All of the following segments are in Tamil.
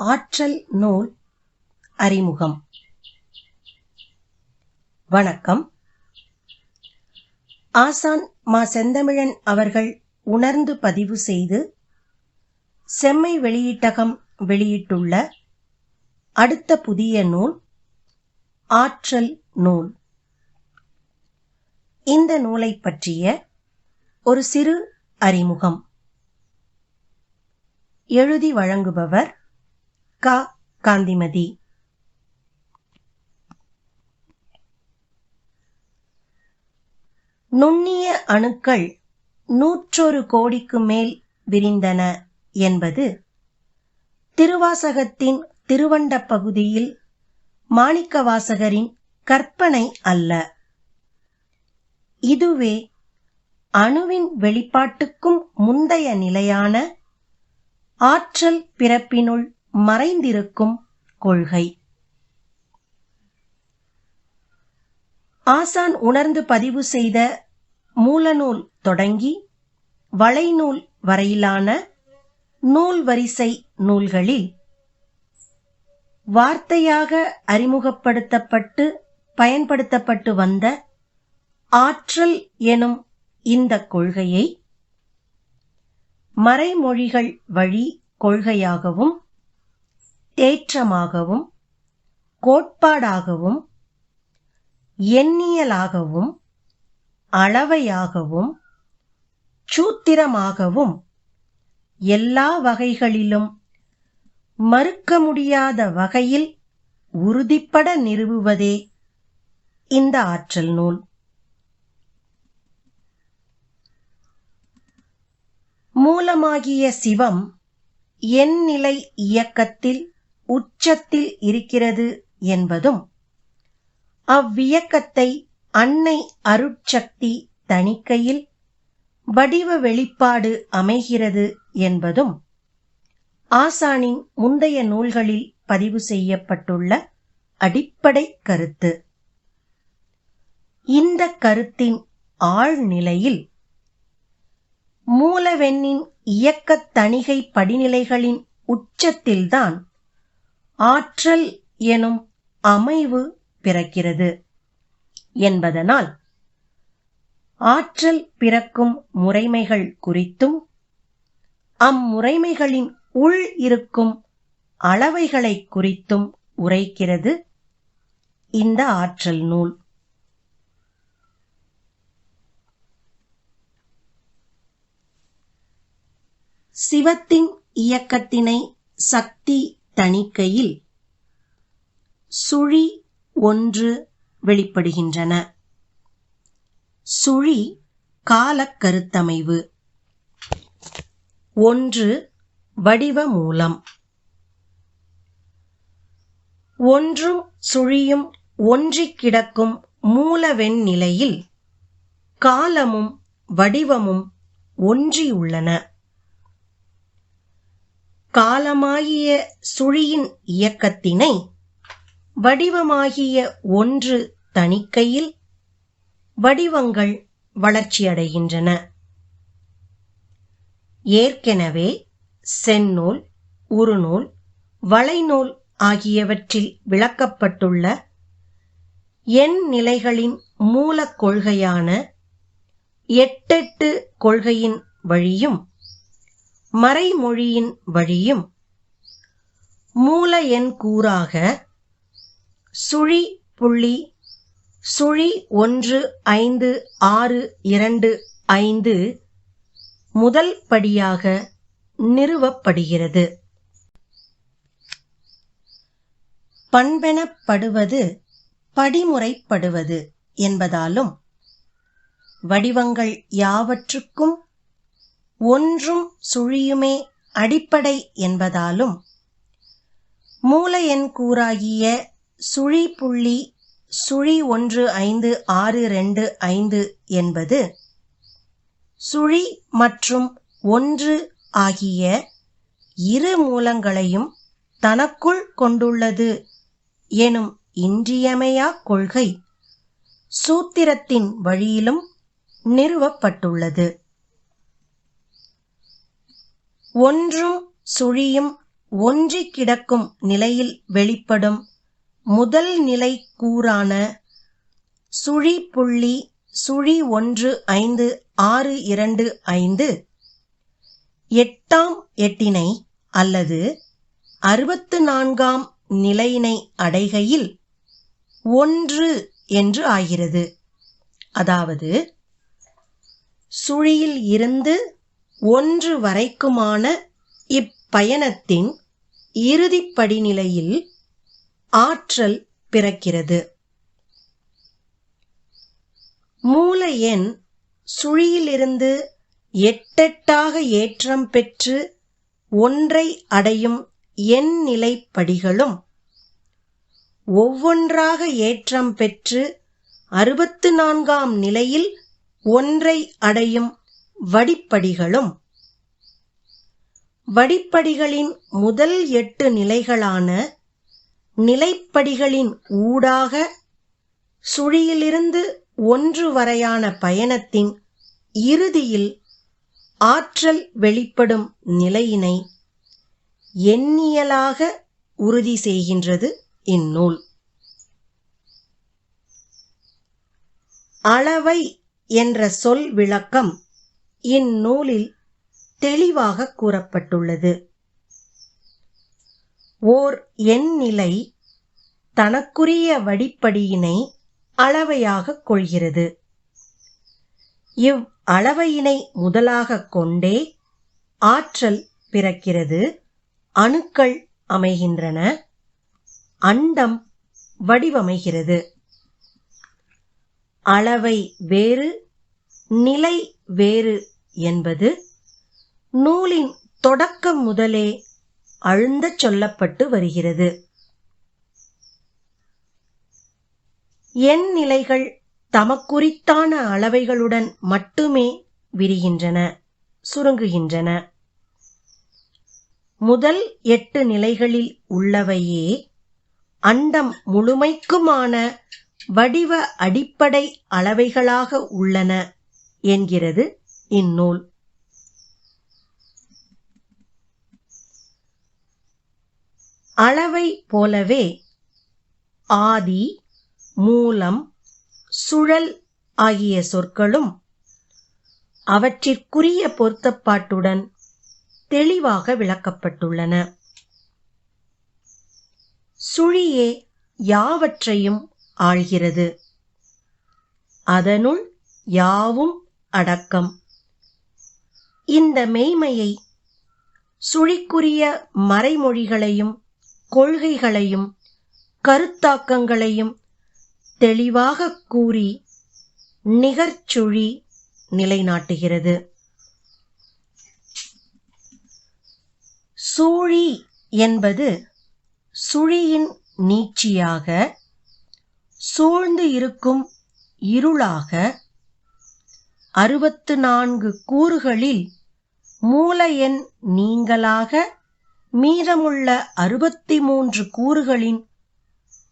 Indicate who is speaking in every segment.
Speaker 1: ஆற்றல் நூல் அறிமுகம். வணக்கம். ஆசான் மா செந்தமிழன் அவர்கள் உணர்ந்து பதிவு செய்து செம்மை வெளியீட்டகம் வெளியிட்டுள்ள அடுத்த புதிய நூல் ஆற்றல் நூல். இந்த நூலை பற்றிய ஒரு சிறு அறிமுகம். எழுதி வழங்குபவர் க காந்திமதி. நுண்ணிய அணுக்கள் நூற்றொரு கோடிக்கு மேல் விரிந்தன என்பது திருவாசகத்தின் திருவண்ட பகுதியில் மாணிக்கவாசகரின் கற்பனை அல்ல. இதுவே அணுவின் வெளிப்பாட்டுக்கும் முந்தைய நிலையான ஆற்றல் பிறப்பினுள் மறைந்திருக்கும் கொள்கை. ஆசான் உணர்ந்து பதிவு செய்த மூலநூல் தொடங்கி வளைநூல் வரையிலான நூல் வரிசை நூல்களில் வார்த்தையாக அறிமுகப்படுத்தப்பட்டு பயன்படுத்தப்பட்டு வந்த ஆற்றல் எனும் இந்த கொள்கையை மறைமொழிகள் வழி கொள்கையாகவும் தேற்றமாகவும் கோட்பாடாகவும் எண்ணியலாகவும் அளவையாகவும் சூத்திரமாகவும் எல்லா வகைகளிலும் மறுக்க முடியாத வகையில் உறுதிப்பட நிறுவுவதே இந்த ஆற்றல் நூல். மூலமாகிய சிவம் எந்நிலை இயக்கத்தில் உச்சத்தில் இருக்கிறது என்பதும் அவ்வியக்கத்தை அன்னை அருட்சக்தி தணிக்கையில் வடிவ வெளிப்பாடு அமைகிறது என்பதும் ஆசானின் முந்தைய நூல்களில் பதிவு செய்யப்பட்டுள்ள அடிப்படை கருத்து. இந்த கருத்தின் ஆழ்நிலையில் மூலவெண்ணின் இயக்கத் தணிகை படிநிலைகளின் உச்சத்தில்தான் ஆற்றல் எனும் அமைவு பிறக்கிறது என்பதனால் ஆற்றல் பிறக்கும் முறைமைகள் குறித்தும் அம்முறைமைகளின் உள் இருக்கும் அளவைகளை குறித்தும் உரைக்கிறது இந்த ஆற்றல் நூல். சிவத்தின் இயக்கத்தினை சக்தி தணிக்கையில் சுழி ஒன்று வெளிப்படுகின்றன. சுழி காலக்கருத்தமைவு ஒன்று வடிவ மூலம். ஒன்றும் சுழியும் ஒன்றிக் கிடக்கும் மூலவெண் நிலையில் காலமும் வடிவமும் ஒன்றியுள்ளன காலமாகிய சுழியின் இயக்கத்தினை வடிவமாகிய ஒன்று தணிக்கையில் வடிவங்கள் வளர்ச்சியடைகின்றன. ஏற்கெனவே செந்நூல் உருநூல் வளைநூல் ஆகியவற்றில் விளக்கப்பட்டுள்ள எண் நிலைகளின் மூலக் கொள்கையான எட்டெட்டு கொள்கையின் வழியும் மறைமொழியின் வழியும் மூல எண் கூறாக சுழி புள்ளி சுழி ஒன்று ஐந்து ஆறு இரண்டு ஐந்து முதல் படியாக நிறுவப்படுகிறது. பண்பெனப்படுவது படிமுறைப்படுவது என்பதாலும் வடிவங்கள் யாவற்றுக்கும் ஒன்றும் சுழியுமே அடிப்படை என்பதாலும் மூல எண் கூறாகிய சுழி புள்ளி சுழி ஒன்று ஐந்து ஆறு ரெண்டு ஐந்து என்பது சுழி மற்றும் ஒன்று ஆகிய இரு மூலங்களையும் தனக்குள் கொண்டுள்ளது எனும் இன்றியமையா கொள்கை சூத்திரத்தின் வழியிலும் நிறுவப்பட்டுள்ளது. ஒன்றும் சுழியும் ஒன்றி கிடக்கும் நிலையில் வெளிப்படும் முதல் நிலை கூறான சுழி புள்ளி சுழி ஒன்று ஐந்து ஆறு இரண்டு ஐந்து எட்டாம் எட்டினை அல்லது அறுபத்து நான்காம் நிலையினை அடைகையில் ஒன்று என்று ஆகிறது. அதாவது சுழியில் இருந்து ஒன்று வரைக்குமான இப்பயணத்தின் இறுதிப் படிநிலையில் ஆற்றல் பிறக்கிறது. மூல எண் சுழியிலிருந்து எட்டெட்டாக ஏற்றம் பெற்று ஒன்றை அடையும் எண் நிலைப்படிகளும் ஒவ்வொன்றாக ஏற்றம் பெற்று அறுபத்து நான்காம் நிலையில் ஒன்றை அடையும் வடிப்படிகளும். வடிப்படிகளின் முதல் எட்டு நிலைகளான நிலைப்படிகளின் ஊடாக சுழியிலிருந்து ஒன்று வரையான பயணத்தின் இறுதியில் ஆற்றல் வெளிப்படும் நிலையினை எண்ணியலாக உறுதி செய்கின்றது இந்நூல். அளவை என்ற சொல் விளக்கம் இந்நூலில் தெளிவாக கூறப்பட்டுள்ளது. ஓர் எண்ணிலை தனக்குரிய வடிப்படியினை அளவையாக கொள்கிறது. இவ் அளவையினை முதலாக கொண்டே ஆற்றல் பிறக்கிறது அணுக்கள் அமைகின்றன அண்டம் வடிவமைகிறது. அளவை வேறு நிலை வேறு என்பது நூலின் தொடக்கம் முதலே அழுந்தச் சொல்லப்பட்டு வருகிறது. எண் நிலைகள் தமக்குரித்தான அளவைகளுடன் மட்டுமே விரிகின்றன சுருங்குகின்றன. முதல் எட்டு நிலைகளில் உள்ளவையே அண்டம் முழுமைக்குமான வடிவ அடிப்படை அளவைகளாக உள்ளன. என்கிறது இந்நூல். அளவை போலவே ஆதி மூலம் சுழல் ஆகிய சொற்களும் அவற்றிற்குரிய பொருத்தப்பாட்டுடன் தெளிவாக விளக்கப்பட்டுள்ளன. சுழியே யாவற்றையும் ஆள்கிறது. அதனுள் யாவும் அடக்கம். இந்த மெய்மையை சுழிக்குரிய மறைமொழிகளையும் கொள்கைகளையும் கருத்தாக்கங்களையும் தெளிவாக கூறி நிகர்ச்சுழி நிலைநாட்டுகிறது. சூழி என்பது சுழியின் நீட்சியாக சூழ்ந்து இருக்கும் இருளாக அறுபத்து நான்கு கூறுகளில் மூல எண் நீங்களாக மீதமுள்ள அறுபத்தி மூன்று கூறுகளின்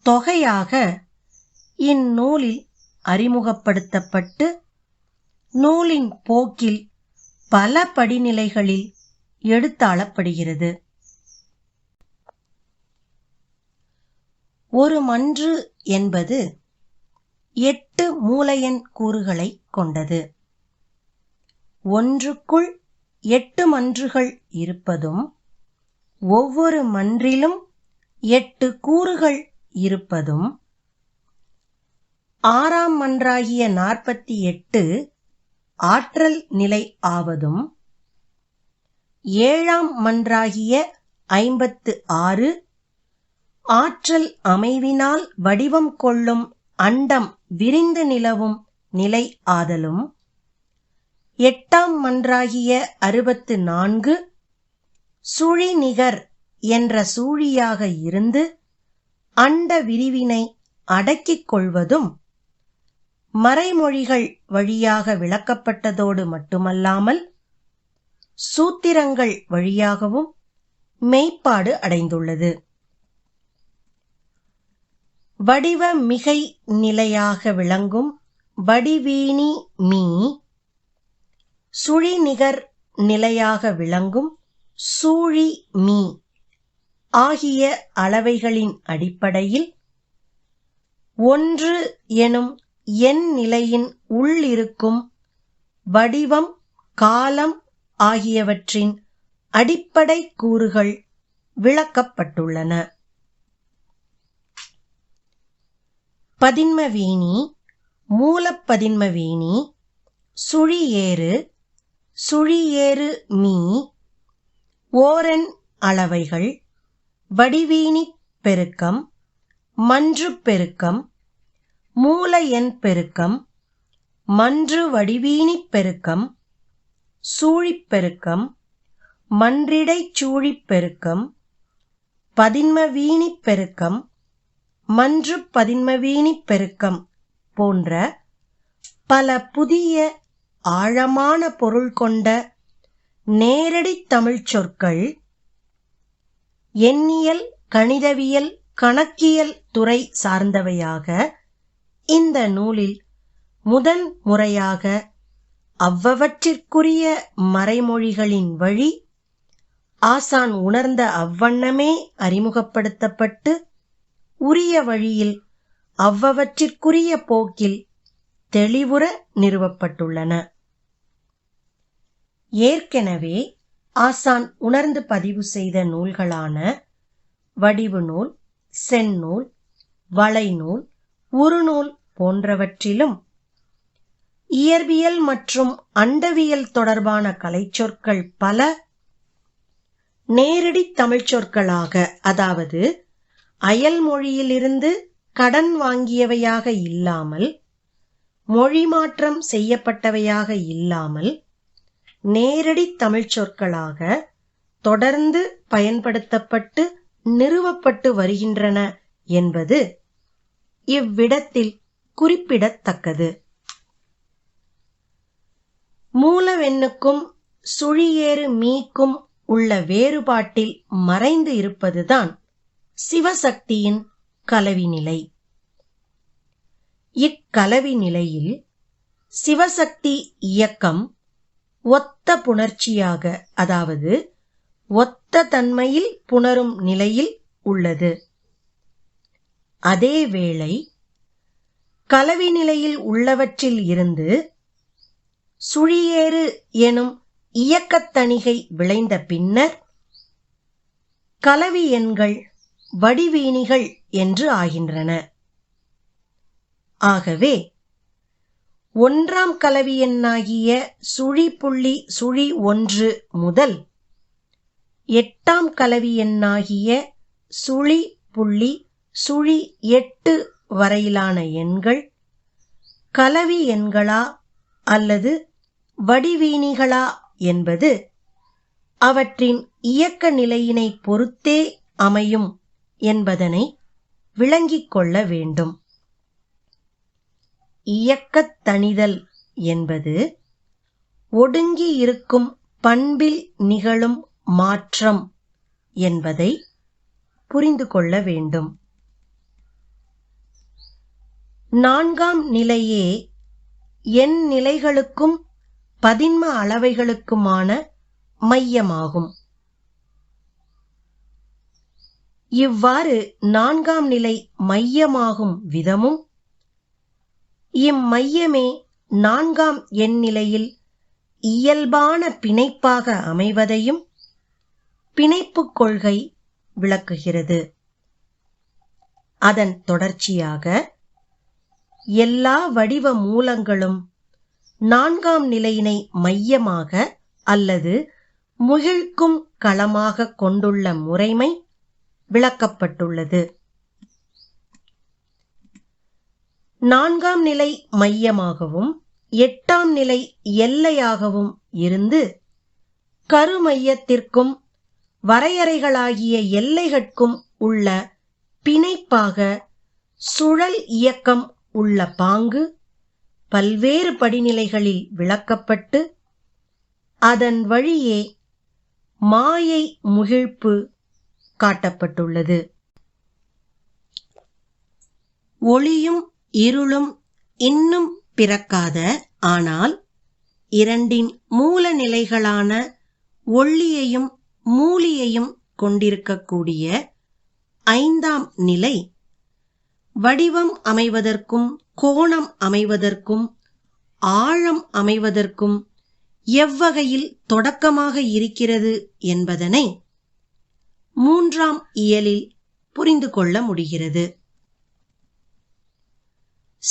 Speaker 1: தொகையாக இந்நூலில் அறிமுகப்படுத்தப்பட்டு நூலின் போக்கில் பல படிநிலைகளில் எடுத்தாளப்படுகிறது. ஒரு மன்று என்பது எட்டு மூலையன் கூறுகளை கொண்டது. ஒன்றுக்குள் எட்டு மன்றுகள் இருப்பதும் ஒவ்வொரு மன்றிலும் எட்டு கூறுகள் இருப்பதும் ஆறாம் மன்றாகிய நாற்பத்தி எட்டு ஆற்றல் நிலை ஆவதும் ஏழாம் மன்றாகிய ஐம்பத்து ஆறு ஆற்றல் அமைவினால் வடிவம் கொள்ளும் அண்டம் விரிந்து நிலவும் நிலை ஆதலும் எட்டாம் மன்றாகிய அறுபத்து நான்கு சுழிநிகர் என்ற சூழியாக இருந்து அண்ட விரிவினை அடக்கிக் கொள்வதும் மறைமொழிகள் வழியாக விளக்கப்பட்டதோடு மட்டுமல்லாமல் சூத்திரங்கள் வழியாகவும் மெய்ப்பாடு அடைந்துள்ளது. வடிவ மிகை நிலையாக விளங்கும் வடிவீணி மீ சுழிநிகர் நிலையாக விளங்கும் சூழி மீ ஆகிய அளவைகளின் அடிப்படையில் ஒன்று எனும் எண் நிலையின் உள்ளிருக்கும் வடிவம் காலம் ஆகியவற்றின் அடிப்படை கூறுகள் விளக்கப்பட்டுள்ளன. பதின்மவீணி மூலப்பதின்மவீணி சுழியேறு சுழியேறு மீ ஓரன் அளவைகள் வடிவீனிப் பெருக்கம் மன்று பெருக்கம் மூல எண் பெருக்கம் மன்று வடிவீனிப் பெருக்கம் சூழிப் பெருக்கம் மன்றிடைச் சூழிப்பெருக்கம் பதின்ம வீணிப் பெருக்கம் மன்று பதின்ம வீணிப் பெருக்கம் போன்ற பல புதிய ஆழமான பொருள் கொண்ட நேரடித் தமிழ்ச் சொற்கள் எண்ணியல் கணிதவியல் கணக்கியல் துறை சார்ந்தவையாக இந்த நூலில் முதன் முறையாக அவ்வவற்றிற்குரிய மறைமொழிகளின் வழி ஆசான் உணர்ந்த அவ்வண்ணமே அறிமுகப்படுத்தப்பட்டு உரிய வழியில் அவ்வவற்றிற்குரிய போக்கில் தெளிவுற நிறுவப்பட்டுள்ளன. ஏற்கெனவே ஆசான் உணர்ந்து பதிவு செய்த நூல்களான வடிவு நூல் செந்நூல் வளைநூல் உருநூல் போன்றவற்றிலும் இயற்பியல் மற்றும் அண்டவியல் தொடர்பான கலைச்சொற்கள் பல நேரடி தமிழ்ச் சொற்களாக அதாவது அயல் மொழியிலிருந்து கடன் வாங்கியவையாக இல்லாமல் மொழி மாற்றம் செய்யப்பட்டவையாக இல்லாமல் நேரடி தமிழ்ச் சொற்களாக தொடர்ந்து பயன்படுத்தப்பட்டு நிறுவப்பட்டு வருகின்றன என்பது இவ்விடத்தில் குறிப்பிடத்தக்கது. மூலவெண்ணுக்கும் சுழியேறு மீக்கும் உள்ள வேறுபாட்டில் மறைந்து இருப்பதுதான் சிவசக்தியின் கலவி நிலை. இக்கலவி நிலையில் சிவசக்தி இயக்கம் ஒத்த புணர்ச்சியாக அதாவது ஒத்த தன்மையில் புணரும் நிலையில் உள்ளது. அதேவேளை கலவி நிலையில் உள்ளவற்றில் இருந்து சுழியேறு எனும் இயக்கத்தணிகை விளைந்த பின்னர் கலவி எண்கள் வடிவீணிகள் என்று ஆகின்றன. ஆகவே ஒன்றாம் கலவியெண்ணாகிய சுழி புள்ளி சுழி ஒன்று முதல் எட்டாம் கலவியெண்ணாகிய சுழி புள்ளி சுழி எட்டு வரையிலான எண்கள் கலவி எண்களா அல்லது வடிவீனிகளா என்பது அவற்றின் இயக்க நிலையினை பொறுத்தே அமையும் என்பதனை விளங்கிக் கொள்ள வேண்டும். இயக்கத் தணிதல் என்பது ஒடுங்கி இருக்கும் பண்பில் நிகழும் மாற்றம் என்பதை புரிந்து கொள்ள வேண்டும். நான்காம் நிலையே எண் நிலைகளுக்கும் பதின்ம அளவைகளுக்குமான மையமாகும். இவ்வாறு நான்காம் நிலை மையமாகும் விதமும் இம்மையமே நான்காம் எண்ணிலையில் இயல்பான பிணைப்பாக அமைவதையும் பிணைப்புக் கொள்கை விளக்குகிறது. அதன் தொடர்ச்சியாக எல்லா வடிவ மூலங்களும் நான்காம் நிலையினை மையமாக அல்லது முகிழ்க்கும் களமாக கொண்டுள்ள முறைமை விளக்கப்பட்டுள்ளது. நான்காம் நிலை மையமாகவும் எட்டாம் நிலை எல்லையாகவும் இருந்து கருமையத்திற்கும் வரையறைகளாகிய எல்லைகட்கும் உள்ள பிணைப்பாக சுழல் இயக்கம் உள்ள பாங்கு பல்வேறு படிநிலைகளில் விளக்கப்பட்டு அதன் வழியே மாயை முகிழ்ப்பு காட்டப்பட்டுள்ளது. ஒளியும் இருளும் இன்னும் பிறக்காத ஆனால் இரண்டின் மூல நிலைகளான ஒள்ளியையும் மூலியையும் கொண்டிருக்கக்கூடிய ஐந்தாம் நிலை வடிவம் அமைவதற்கும் கோணம் அமைவதற்கும் ஆழம் அமைவதற்கும் எவ்வகையில் தொடக்கமாக இருக்கிறது என்பதனை மூன்றாம் இயலில் புரிந்து கொள்ள முடிகிறது.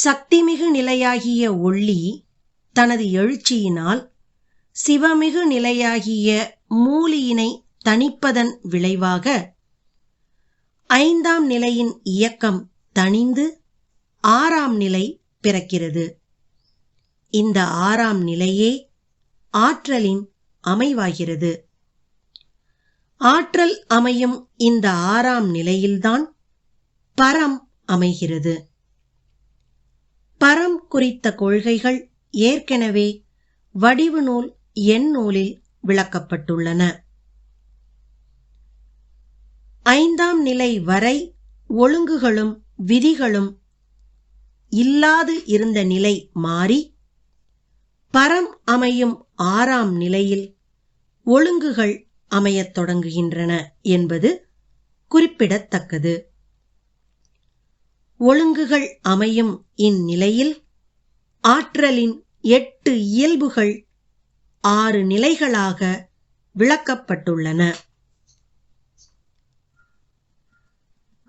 Speaker 1: சக்திமிகு நிலையாகிய ஒள்ளி தனது எழுச்சியினால் சிவமிகு நிலையாகிய மூலியினை தணிப்பதன் விளைவாக ஐந்தாம் நிலையின் இயக்கம் தணிந்து ஆறாம் நிலை பிறக்கிறது. இந்த ஆறாம் நிலையே ஆற்றலின் அமைவாகிறது. ஆற்றல் அமையும் இந்த ஆறாம் நிலையில்தான் பரம் அமைகிறது. பரம் குறித்த கொள்கைகள் ஏற்கனவே வடிவு நூல் எண் நூலில் விளக்கப்பட்டுள்ளன. ஐந்தாம் நிலை வரை ஒழுங்குகளும் விதிகளும் இல்லாது இருந்த நிலை மாறி பரம் அமையும் ஆறாம் நிலையில் ஒழுங்குகள் அமையத் தொடங்குகின்றன என்பது குறிப்பிடத்தக்கது. ஒழுங்குகள் அமையும் இந்நிலையில் ஆற்றலின் எட்டு இயல்புகள் ஆறு நிலைகளாக விளக்கப்பட்டுள்ளன.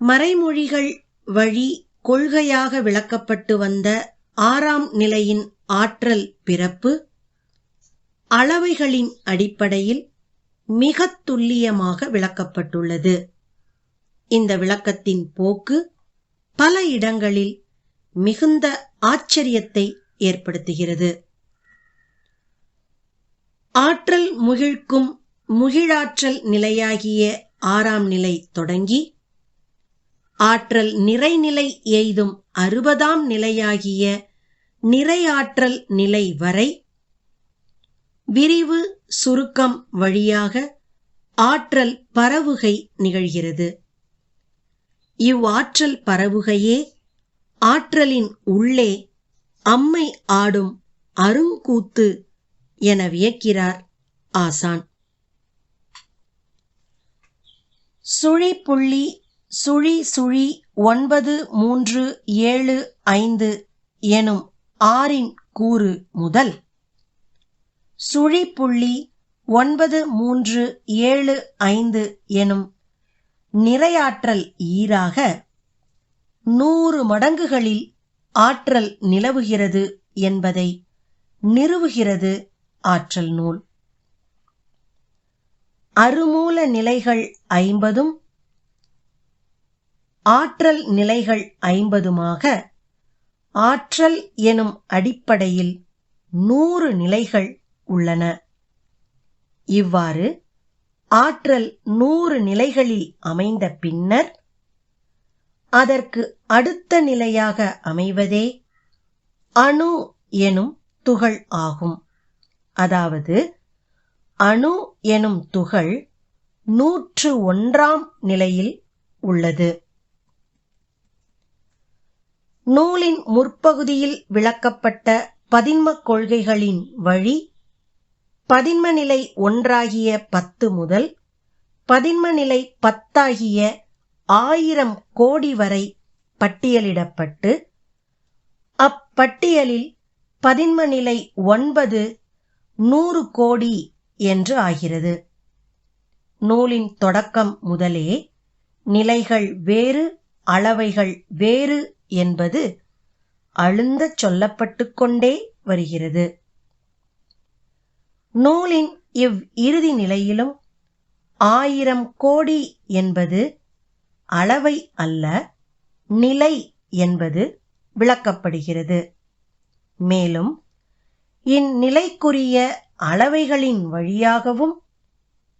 Speaker 1: மறைமொழிகள் வழி கொள்கையாக விளக்கப்பட்டு வந்த ஆறாம் நிலையின் ஆற்றல் பிறப்பு அளவைகளின் அடிப்படையில் மிகத் துல்லியமாக விளக்கப்பட்டுள்ளது. இந்த விளக்கத்தின் போக்கு பல இடங்களில் மிகுந்த ஆச்சரியத்தை ஏற்படுத்துகிறது. ஆற்றல் முகிழ்க்கும் முகிழாற்றல் நிலையாகிய ஆறாம் நிலை தொடங்கி ஆற்றல் நிறைநிலை எய்தும் அறுபதாம் நிலையாகிய நிறையாற்றல் நிலை வரை விரிவு சுருக்கம் வழியாக ஆற்றல் பரவுகை நிகழ்கிறது. இவ்வாற்றல் பரவுகையே ஆற்றலின் உள்ளே அம்மை ஆடும் அருங்கூத்து என வியக்கிறார் ஆசான். சுழிப்புள்ளி சுழி சுழி ஒன்பது மூன்று ஏழு ஐந்து எனும் ஆறின் கூறு முதல் சுழிப்புள்ளி ஒன்பது மூன்று ஏழு ஐந்து எனும் நிறையாற்றல் ஈராக நூறு மடங்குகளில் ஆற்றல் நிலவுகிறது என்பதை நிறுவுகிறது ஆற்றல் நூல். அருமூல நிலைகள் ஐம்பதும் ஆற்றல் நிலைகள் ஐம்பதுமாக ஆற்றல் எனும் அடிப்படையில் நூறு நிலைகள் உள்ளன. இவ்வாறு ஆற்றல் நூறு நிலைகளில் அமைந்த பின்னர் அதற்கு அடுத்த நிலையாக அமைவதே அணு எனும் துகள் ஆகும். அதாவது அணு எனும் துகள் நூற்று ஒன்றாம் நிலையில் உள்ளது. நூலின் முற்பகுதியில் விளக்கப்பட்ட பதின்ம கொள்கைகளின் வழி பதின்ம நிலை ஒன்றாகிய பத்து முதல் பதின்ம நிலை பத்தாகிய ஆயிரம் கோடி வரை பட்டியலிடப்பட்டு அப்பட்டியலில் பதின்ம நிலை ஒன்பது நூறு கோடி என்று ஆகிறது. நூலின் தொடக்கம் முதலே நிலைகள் வேறு அளவைகள் வேறு என்பது அழுந்தச் சொல்லப்பட்டு கொண்டே வருகிறது. நூலின் இவ் இறுதி நிலையிலும் ஆயிரம் கோடி என்பது அளவை அல்ல நிலை என்பது விளக்கப்படுகிறது. மேலும் இந்நிலைக்குரிய அளவைகளின் வழியாகவும்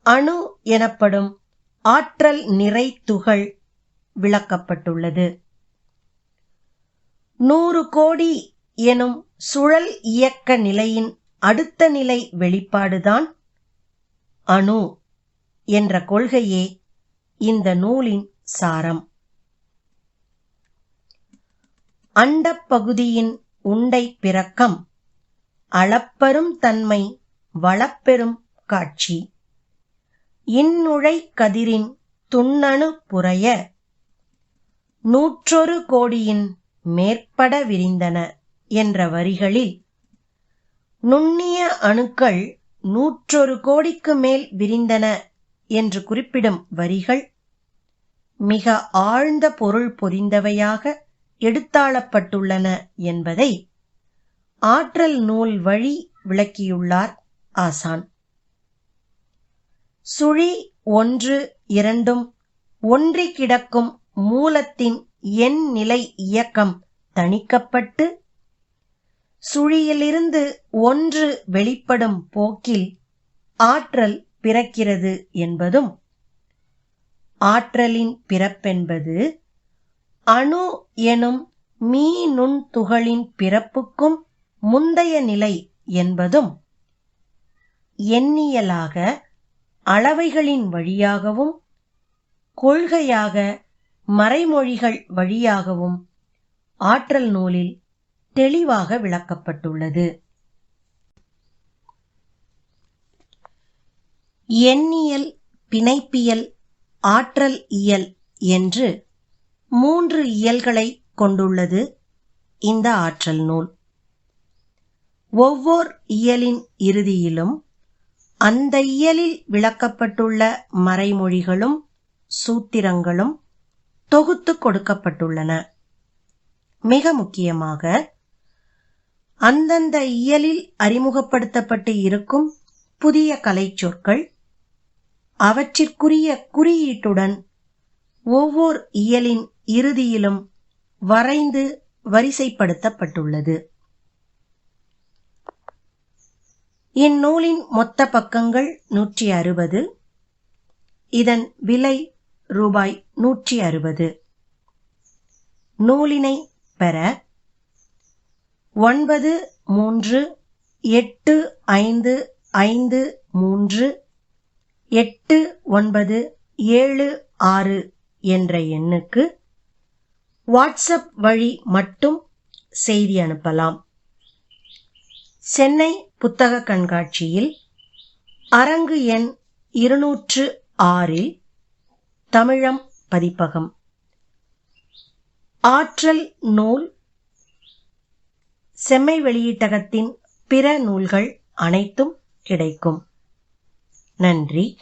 Speaker 1: அணு எனப்படும் ஆற்றல் நிறை துகள் விளக்கப்பட்டுள்ளது. நூறு கோடி எனும் சுழல் இயக்க நிலையின் அடுத்த நிலை வெளிப்பாடுதான் அணு என்ற கொள்கையே இந்த நூலின் சாரம். அண்டப்பகுதியின் உண்டை பிறக்கம் அளப்பெரும் தன்மை வளப்பெரும் காட்சி. இந்நுழை கதிரின் துண்ணணு புரைய நூற்றொரு கோடியின் மேற்பட விரிந்தன என்ற வரிகளில் நுண்ணிய அணுக்கள் நூற்றொரு கோடிக்கு மேல் விரிந்தன என்று குறிப்பிடும் வரிகள் மிக ஆழ்ந்த பொருள் பொதிந்தவையாக எடுத்தாளப்பட்டுள்ளன என்பதை ஆற்றல் நூல் வழி விளக்கியுள்ளார் ஆசான். சுழி ஒன்று இரண்டும் ஒன்றி கிடக்கும் மூலத்தின் எண் நிலை இயக்கம் தணிக்கப்பட்டு சுழியிலிருந்து ஒன்று வெளிப்படும் போக்கில் ஆற்றல் பிறக்கிறது என்பதும் ஆற்றலின் பிறப்பென்பது அணு எனும் மீ துகளின் பிறப்புக்கும் முந்தைய நிலை என்பதும் எண்ணியலாக அளவைகளின் வழியாகவும் கொள்கையாக மறைமொழிகள் வழியாகவும் ஆற்றல் நூலில் தெளிவாக விளக்கப்பட்டுள்ளது. எண்ணியல் பிணைப்பியல் ஆற்றல் இயல் என்று மூன்று இயல்களை கொண்டுள்ளது இந்த ஆற்றல் நூல். ஒவ்வொரு இயலின் இறுதியிலும் அந்த இயலில் விளக்கப்பட்டுள்ள மறைமொழிகளும் சூத்திரங்களும் தொகுத்து கொடுக்கப்பட்டுள்ளன. மிக முக்கியமாக அந்தந்த இயலில் அறிமுகப்படுத்தப்பட்டு இருக்கும் புதிய கலைச்சொற்கள் அவற்றிற்குரிய குறியீட்டுடன் ஒவ்வொரு இயலின் இறுதியிலும் வரைந்து வரிசைப்படுத்தப்பட்டுள்ளது. இந்நூலின் மொத்த பக்கங்கள் நூற்றி அறுபது இதன் விலை ரூபாய் நூற்றி அறுபது நூலினை பெற ஒன்பது மூன்று எட்டு ஐந்து ஐந்து மூன்று எட்டு ஒன்பது ஏழு ஆறு என்ற எண்ணுக்கு வாட்ஸ்அப் வழி மட்டும் செய்தி அனுப்பலாம். சென்னை புத்தக கண்காட்சியில் அரங்கு எண் இருநூற்று ஆறில் தமிழம் பதிப்பகம். ஆற்றல் நூல் செம்மை வெளியீட்டகத்தின் பிற நூல்கள் அனைத்தும் கிடைக்கும். நன்றி.